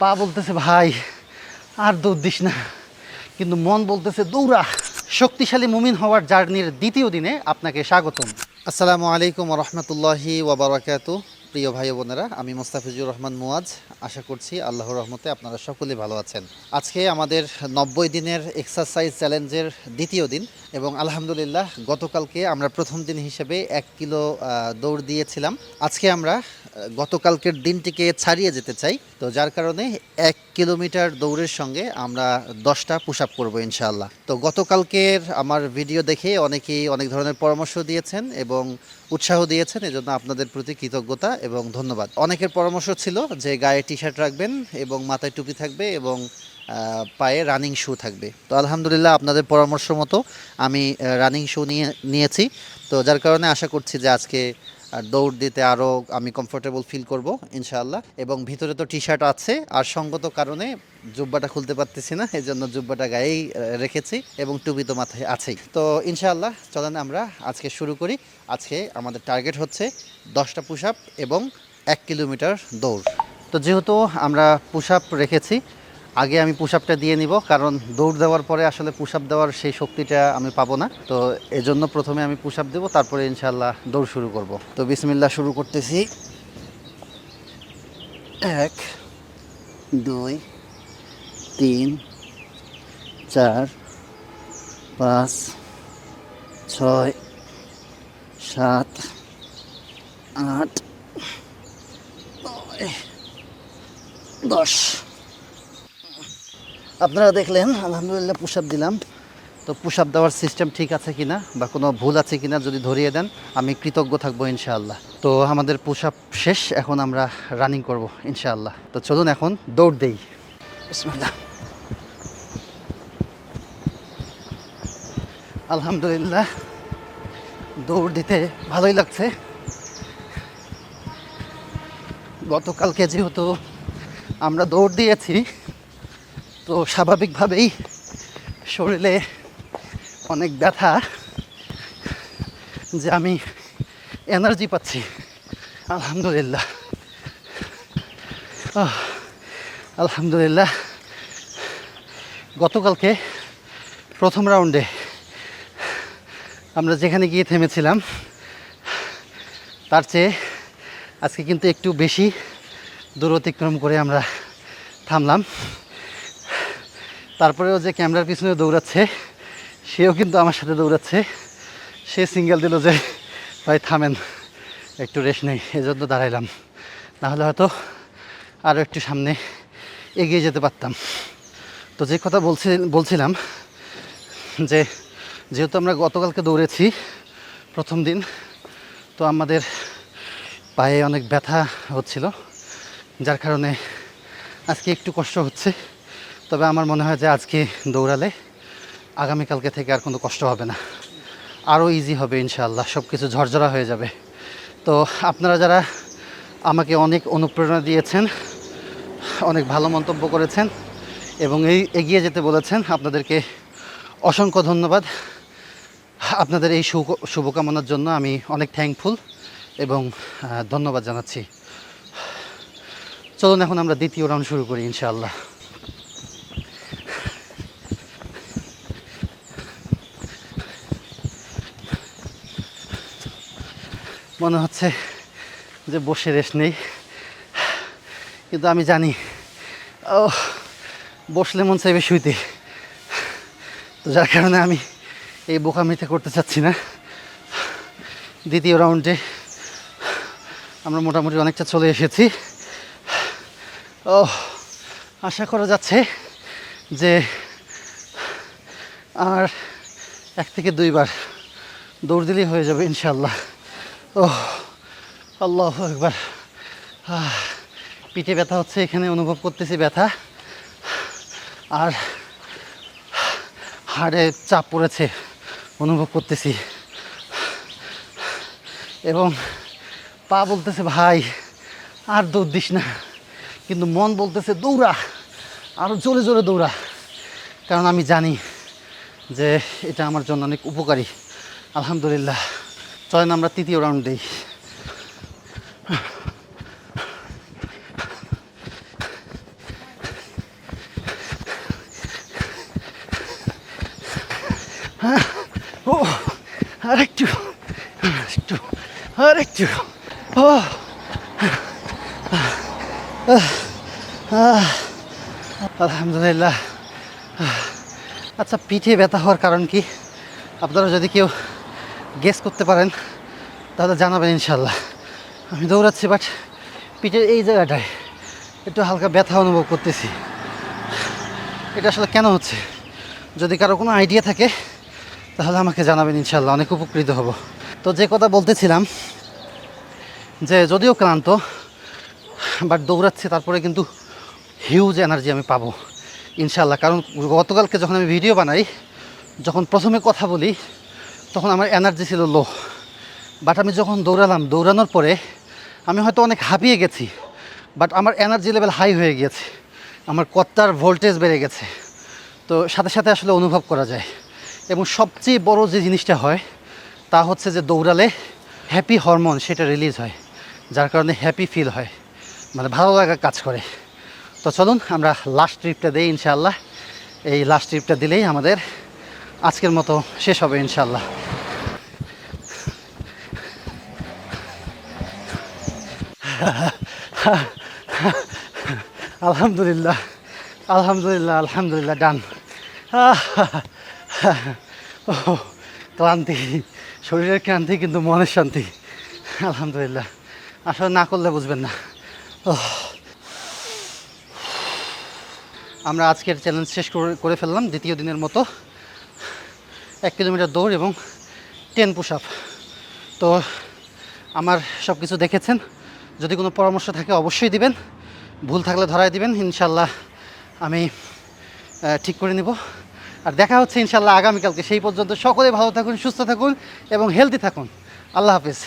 পা বলতেছে, ভাই, আর দৌড় দিস না। কিন্তু মন বলতেছে, দৌড়া। শক্তিশালী মুমিন হওয়ার জার্নির দ্বিতীয় দিনে আপনাকে স্বাগতম। আসসালামু আলাইকুম রহমতুল্লাহি ওবরাকাতু প্রিয় ভাই বোনেরা, আমি মোস্তাফিজুর রহমান মুয়াজ। আশা করছি আল্লাহর রহমতে আপনারা সকলে ভালো আছেন। আজকে আমাদের নব্বই দিনের এক্সারসাইজ চ্যালেঞ্জের দ্বিতীয় দিন এবং আলহামদুলিল্লাহ গতকালকে আমরা প্রথম দিন হিসেবে এক কিলো দৌড় দিয়েছিলাম। আজকে আমরা গতকালকের দিনটিকে ছাড়িয়ে যেতে চাই। তো যার কারণে এক কিলোমিটার দৌড়ের সঙ্গে আমরা দশটা পুশ আপ করব ইনশাআল্লাহ। তো গতকালকের আমার ভিডিও দেখে অনেকেই অনেক ধরনের পরামর্শ দিয়েছেন এবং উৎসাহ দিয়েছেন, এজন্য আপনাদের প্রতি কৃতজ্ঞতা এবং ধন্যবাদ। অনেকের পরামর্শ ছিল যে গায়ে টি শার্ট রাখবেন এবং মাথায় টুপি থাকবে এবং পায়ে রানিং শু থাকবে। তো আলহামদুলিল্লাহ আপনাদের পরামর্শ মতো আমি রানিং শু নিয়ে, নিয়েছি। তো যার কারণে আশা করছি যে আজকে আর দৌড় দিতে আরও আমি কমফোর্টেবল ফিল করব, ইনশাআল্লাহ। এবং ভিতরে তো টি শার্ট আছে, আর সঙ্গত কারণে জুব্বাটা খুলতে পারতেছি না এই জন্য জুব্বাটা গায়েই রেখেছি এবং টুপি তো মাথায় আছেই। তো ইনশাআল্লাহ, চলেন আমরা আজকে শুরু করি। আজকে আমাদের টার্গেট হচ্ছে দশটা পুশ আপ এবং এক কিলোমিটার দৌড়। তো যেহেতু আমরা পুশ আপ রেখেছি আগে আমি পুশ আপটা দিয়ে নিব, কারণ দৌড় দেওয়ার পরে আসলে পুশ আপ দেওয়ার সেই শক্তিটা আমি পাবো না। তো এজন্য প্রথমে আমি পুশ আপ দেবো, তারপরে ইনশাল্লাহ দৌড় শুরু করব। তো বিসমিল্লা শুরু করতেছি। এক, দুই, তিন, চার, পাঁচ, ছয়, সাত, আট, নয়, দশ। আপনারা দেখলেন, আলহামদুলিল্লাহ পুশ আপ দিলাম। তো পুশ আপ দেওয়ার সিস্টেম ঠিক আছে কিনা বা কোনো ভুল আছে কিনা যদি ধরিয়ে দেন, আমি কৃতজ্ঞ থাকব ইনশাআল্লাহ। তো আমাদের পুশ আপ শেষ, এখন আমরা রানিং করব ইনশাআল্লাহ। তো চলুন এখন দৌড় দেই। আলহামদুলিল্লাহ, দৌড় দিতে ভালোই লাগছে। গতকালকে যেহেতু আমরা দৌড় দিয়েছি তো স্বাভাবিকভাবেই শরীরে অনেক ব্যথা যে আমি এনার্জি পাচ্ছি। আলহামদুলিল্লাহ। আলহামদুলিল্লাহ। গতকালকে প্রথম রাউন্ডে আমরা যেখানে গিয়ে থেমেছিলাম, তার চেয়ে আজকে কিন্তু একটু বেশি দূর অতিক্রম করে আমরা থামলাম। তারপরেও যে ক্যামেরার পিছনে দৌড়াচ্ছে, সেও কিন্তু আমার সাথে দৌড়াচ্ছে। সে সিঙ্গেল দিল যে, ভাই, থামেন, একটু রেস্ট নেই, এজন্য দাঁড়াইলাম। নাহলে হয়তো আরও একটু সামনে এগিয়ে যেতে পারতাম। তো যে কথা বলছি, বলছিলাম যে, যেহেতু আমরা গতকালকে দৌড়েছি প্রথম দিন, তো আমাদের পায়ে অনেক ব্যথা হচ্ছিল, যার কারণে আজকে একটু কষ্ট হচ্ছে। তবে আমার মনে হয় যে আজকে দৌড়ালে আগামীকালকে থেকে আর কোনো কষ্ট হবে না। আরও ইজি হবে ইনশাআল্লাহ সব কিছু ঝরঝরা হয়ে যাবে। তো আপনারা যারা আমাকে অনেক অনুপ্রেরণা দিয়েছেন, অনেক ভালো মন্তব্য করেছেন এবং এই এগিয়ে যেতে বলেছেন, আপনাদেরকে অসংখ্য ধন্যবাদ। আপনাদের এই শুভ, শুভকামনার জন্য আমি অনেক থ্যাঙ্কফুল এবং ধন্যবাদ জানাচ্ছি। চলুন এখন আমরা দ্বিতীয় রাউন্ড শুরু করি ইনশাআল্লাহ। মনে হচ্ছে যে বসে রেস্ট নেই। কিন্তু আমি জানি, ও, বসলে মন চাইবে শুইতে। তো যার কারণে আমি এই বোকামিতে করতে চাচ্ছি না। দ্বিতীয় রাউন্ডে আমরা মোটামুটি অনেকটা চলে এসেছি। ও, আশা করা যাচ্ছে যে আর এক থেকে দুইবার দৌড় দিলেই হয়ে যাবে ইনশাল্লাহ আল্লাহ একবার পিঠে ব্যথা হচ্ছে, এখানে অনুভব করতেছি ব্যথা। আর হাড়ে চাপ পড়েছে, অনুভব করতেছি। এবং পা বলতেছে, ভাই, আর দৌড় দিস না। কিন্তু মন বলতেছে, দৌড়া আরও জোরে জোরে দৌড়া। কারণ আমি জানি যে এটা আমার জন্য অনেক উপকারী। আলহামদুলিল্লাহ। চলেন আমরা তৃতীয় রাউন্ড দিই। ও, আরেকটু আরেকটু আরেকটু। ও, আলহামদুলিল্লাহ। আচ্ছা পিঠে ব্যথা হওয়ার কারণ কি? আপনারা যদি কেউ গেস করতে পারেন তাহলে জানাবেন ইনশাল্লাহ। আমি দৌড়াচ্ছি বাট পিঠের এই জায়গাটায় একটু হালকা ব্যথা অনুভব করতেছি। এটা আসলে কেন হচ্ছে? যদি কারও কোনো আইডিয়া থাকে, তাহলে আমাকে জানাবেন ইনশাল্লাহ, অনেক উপকৃত হব। তো যে কথা বলতেছিলাম, যে যদিও ক্লান্ত বাট দৌড়াচ্ছি, তারপরে কিন্তু হিউজ এনার্জি আমি পাবো ইনশাল্লাহ। কারণ গতকালকে যখন আমি ভিডিও বানাই, যখন প্রথমে কথা বলি তখন আমার এনার্জি ছিল লো বাট আমি যখন দৌড়ালাম, দৌড়ানোর পরে আমি হয়তো অনেক হাঁপিয়ে গেছি বাট আমার এনার্জি লেভেল হাই হয়ে গিয়েছে। আমার কত্তার ভোল্টেজ বেড়ে গেছে। তো সাথে সাথে আসলে অনুভব করা যায়। এবং সবচেয়ে বড় যে জিনিসটা হয়, তা হচ্ছে যে দৌড়ালে হ্যাপি হরমোন সেটা রিলিজ হয়, যার কারণে হ্যাপি ফিল হয় মানে ভালো লাগা কাজ করে। তো চলুন, আমরা লাস্ট ট্রিপটা দিই ইনশাআল্লাহ। এই লাস্ট ট্রিপটা দিলেই আমাদের আজকের মতো শেষ হবে ইনশাল্লাহ আলহামদুলিল্লাহ আলহামদুলিল্লাহ আলহামদুলিল্লাহ, ডান। ক্লান্তি, শরীরের ক্লান্তি কিন্তু মনের শান্তি। আলহামদুলিল্লাহ, আসলে না করলে বুঝবেন না। আমরা আজকের চ্যালেঞ্জ শেষ করে ফেললাম দ্বিতীয় দিনের মতো। এক কিলোমিটার দৌড় এবং টেন পুশ আপ তো আমার সব কিছু দেখেছেন। যদি কোনো পরামর্শ থাকে অবশ্যই দিবেন। ভুল থাকলে ধরায় দিবেন। ইনশাল্লাহ আমি ঠিক করে নেব। আর দেখা হচ্ছে ইনশাল্লাহ আগামীকালকে। সেই পর্যন্ত সকলে ভালো থাকুন, সুস্থ থাকুন এবং হেলদি থাকুন। আল্লাহ হাফিজ।